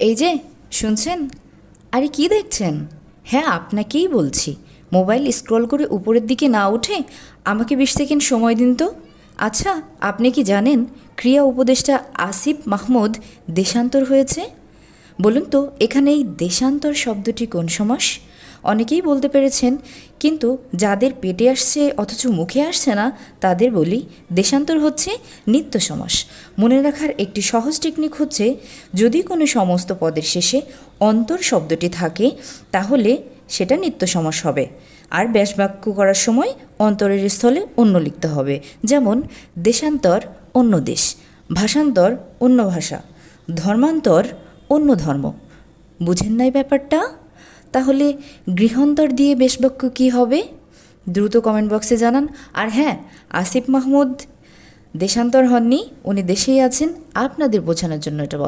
এই যে, শুনছেন? আরে কি দেখছেন? হ্যাঁ আপনাকেই বলছি। মোবাইল স্ক্রল করে উপরের দিকে না উঠে আমাকে বিশ সেকেন্ড সময় দিন তো। আচ্ছা আপনি কি জানেন ক্রিয়া উপদেষ্টা আসিফ মাহমুদ দেশান্তর হয়েছে? বলুন তো এখানে এই দেশান্তর শব্দটি কোন সমাস? অনেকেই বলতে পেরেছেন, কিন্তু যাদের পেটে আসছে অথচ মুখে আসছে না, তাদের বলি দেশান্তর হচ্ছে নিত্য সমাস। মনে রাখার একটি সহজ টেকনিক হচ্ছে, যদি কোনো সমস্ত পদের শেষে অন্তর শব্দটি থাকে, তাহলে সেটা নিত্য সমাস হবে। আর ব্যাস বাক্য করার সময় অন্তরের স্থলে অন্য লিখতে হবে, যেমন দেশান্তর অন্য দেশ, ভাষান্তর অন্য ভাষা, ধর্মান্তর অন্য ধর্ম। বুঝেন নাই ব্যাপারটা? তাহলে গৃহন্তর দিয়ে বেশবাক্য কী হবে? দ্রুত কমেন্ট বক্সে জানান। আর হ্যাঁ আসিফ মাহমুদ দেশান্তর হননি, উনি দেশেই আছেন। আপনাদের বোঝানোর জন্য এটা বলা